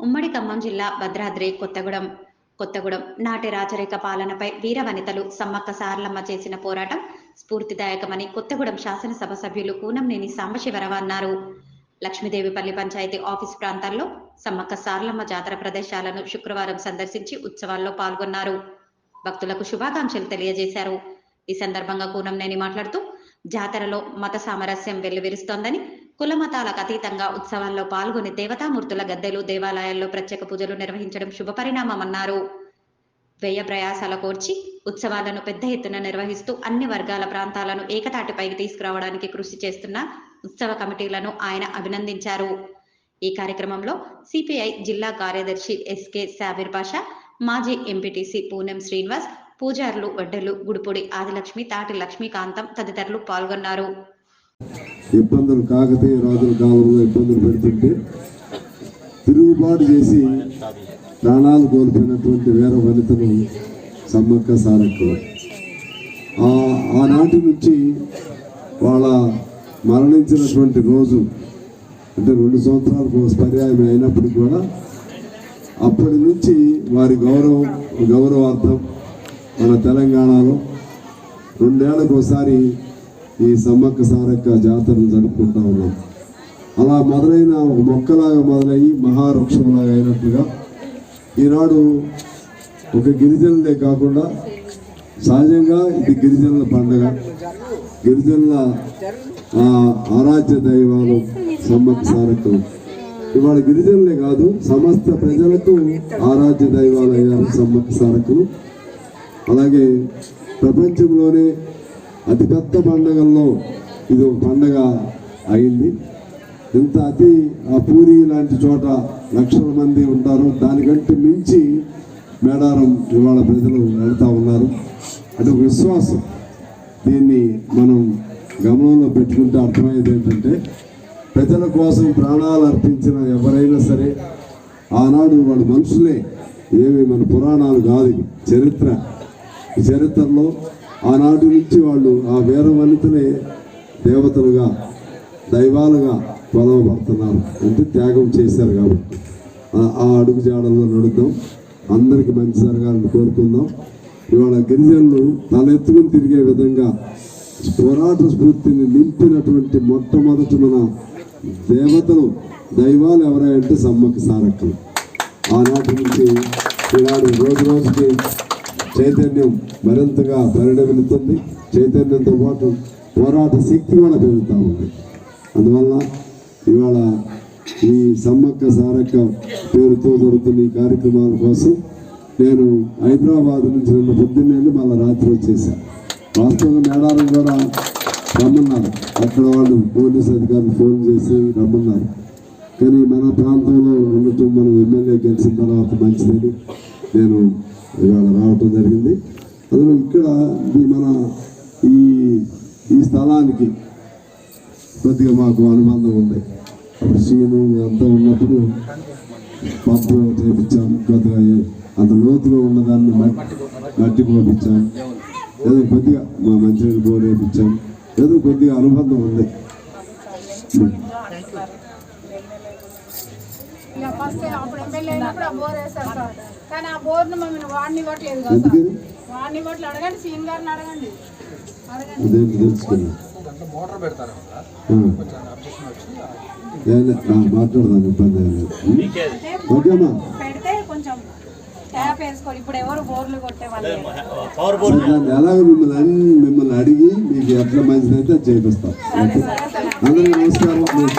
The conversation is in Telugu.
ఉమ్మడి ఖమ్మం జిల్లా భద్రాద్రి కొత్తగూడెం కొత్తగూడెం నాటి రాచరిక పాలనపై వీర వనితలు సమ్మక్క సారలమ్మ చేసిన పోరాటం స్ఫూర్తిదాయకమని కొత్తగూడెం శాసనసభ సభ్యులు కూనంనేని సాంబశివరావు అన్నారు. లక్ష్మీదేవిపల్లి పంచాయతీ ఆఫీస్ ప్రాంతాల్లో సమ్మక్క సారలమ్మ జాతర ప్రదేశాలను శుక్రవారం సందర్శించి ఉత్సవాల్లో పాల్గొన్నారు. భక్తులకు శుభాకాంక్షలు తెలియజేశారు. ఈ సందర్భంగా కూనంనేని మాట్లాడుతూ జాతరలో మత సామరస్యం వెల్లువిరుస్తోందని కుల మతాలకు అతీతంగా ఉత్సవాల్లో పాల్గొని దేవతామూర్తుల గద్దెలు దేవాలయాల్లో ప్రత్యేక పూజలు నిర్వహించడం శుభపరిణామమన్నారు. వ్యయ ప్రయాసాల కోర్చి ఉత్సవాలను పెద్ద ఎత్తున నిర్వహిస్తూ అన్ని వర్గాల ప్రాంతాలను ఏకతాటిపైకి తీసుకురావడానికి కృషి చేస్తున్న ఉత్సవ కమిటీలను ఆయన అభినందించారు. ఈ కార్యక్రమంలో సిపిఐ జిల్లా కార్యదర్శి ఎస్కే సాబిర్ పాషా మాజీ ఎంపీటీసీ పూనెం శ్రీనివాస్ పూజారులు వడ్డెలు గుడిపొడి ఆదిలక్ష్మి తాటి లక్ష్మీకాంతం తదితరులు పాల్గొన్నారు. ఇబ్బందులు కాకతీయ రాజుల కాలంలో ఇబ్బందులు పెడుతుంటే తిరుగుబాటు చేసి ప్రాణాలు కోల్పోయినటువంటి వీర వనితను సమ్మక్క సారక్క. ఆ ఆనాటి నుంచి వాళ్ళ మరణించినటువంటి రోజు అంటే రెండు సంవత్సరాలకు ఒక పర్యాయం అయినప్పుడు కూడా అప్పటి నుంచి వారి గౌరవం గౌరవార్థం మన తెలంగాణలో రెండేళ్ళకు ఒకసారి ఈ సమ్మక్క సారక్క జాతరను జరుపుకుంటా ఉన్నాం. అలా మొదలైన ఒక మొక్కలాగా మొదలయ్యి మహావృక్షంలాగా అయినట్టుగా ఈనాడు ఒక గిరిజనులే కాకుండా సహజంగా ఇది గిరిజనుల పండగ. గిరిజనుల ఆరాధ్య దైవాలు సమ్మక్క సారక్కలు. ఇవాళ గిరిజనులే కాదు సమస్త ప్రజలకు ఆరాధ్య దైవాలు అయ్యారు సమ్మక్క సారక్కలు. అలాగే ప్రపంచంలోనే అతిపెద్ద పండగల్లో ఇది ఒక పండగ అయింది. ఇంత అతి ఆ పూరి లాంటి చోట లక్షల మంది ఉంటారు. దానికంటే మించి మేడారం ఇవాళ ప్రజలు వెళ్తూ ఉన్నారు. అంటే ఒక విశ్వాసం. దీన్ని మనం గమనంలో పెట్టుకుంటే అర్థమయ్యేది ఏంటంటే ప్రజల కోసం ప్రాణాలు అర్పించిన ఎవరైనా సరే ఆనాడు వాళ్ళు మనుషులే. ఏమి మన పురాణాలు కాదు. చరిత్ర. ఈ చరిత్రలో ఆనాటి నుంచి వాళ్ళు ఆ వీర వనితలే దేవతలుగా దైవాలుగా కొలవబడుతున్నారు. అంటే త్యాగం చేశారు కాబట్టి. ఆ- అడుగు జాడల్లో నడుద్దాం. అందరికి మంచి జరగాలని కోరుకుందాం. ఇవాళ గిరిజనులు తలెత్తుకుని తిరిగే విధంగా పోరాట స్ఫూర్తిని నింపినటువంటి మొట్టమొదటి మన దేవతలు దైవాలు ఎవరంటే సమ్మకి సారక్కలు. ఆనాటి నుంచి ఈనాడు రోజు రోజుకి చైతన్యం మరింతగా పరిణమిల్లుతుంది చైతన్యంతో పాటు పోరాట శక్తి కూడా పెరుగుతూ ఉంది. అందువల్ల ఇవాళ ఈ సమ్మక్క సారక్క పేరుతో జరుగుతున్న ఈ కార్యక్రమాల కోసం నేను హైదరాబాద్ నుంచి నిన్న పొద్దున్నేళ్ళు మళ్ళీ రాత్రి వచ్చేసాను వాస్తవంగా మేడారం కూడా రమ్మన్నారు. అక్కడ వాళ్ళు పోలీస్ అధికారులు ఫోన్ చేసి రమ్మన్నారు. కానీ మన ప్రాంతంలో ఉండటం మనం ఎమ్మెల్యే గెలిచిన తర్వాత మంచిదని నేను ఇవాళ రావటం జరిగింది. అందులో ఇక్కడ మన ఈ ఈ స్థలానికి కొద్దిగా మాకు అనుబంధం ఉంది. అప్పుడు శివుడు అంతా ఉన్నప్పుడు పంపు చేపించాం. కొద్దిగా అంత లోతుగా ఉన్నదాన్ని మట్టి పోపించాం ఏదో కొద్దిగా మా మంచినీళ్ళు బోర్ ఏదో కొద్దిగా అనుబంధం ఉంది. ఫస్ట్ అప్పుడు ఎమ్మెల్యే అయినప్పుడు ఆ బోర్ వేస్తారు సార్. కానీ ఆ బోర్ను మమ్మల్ని వాడిని ఇవ్వట్లేదు కదా సార్. వాడిని అడగండి సీన్ గారిని అడగండి. ఇబ్బంది పెడితే కొంచెం ట్యాప్ వేసుకోవాలి. ఇప్పుడు ఎవరు బోర్లు కొట్టే వాళ్ళు లేరు. దాన్ని ఎలాగ మిమ్మల్ని మిమ్మల్ని అడిగి మీకు ఎట్లా మంచిదైతే చేపిస్తాం. అందరికీ నమస్కారం.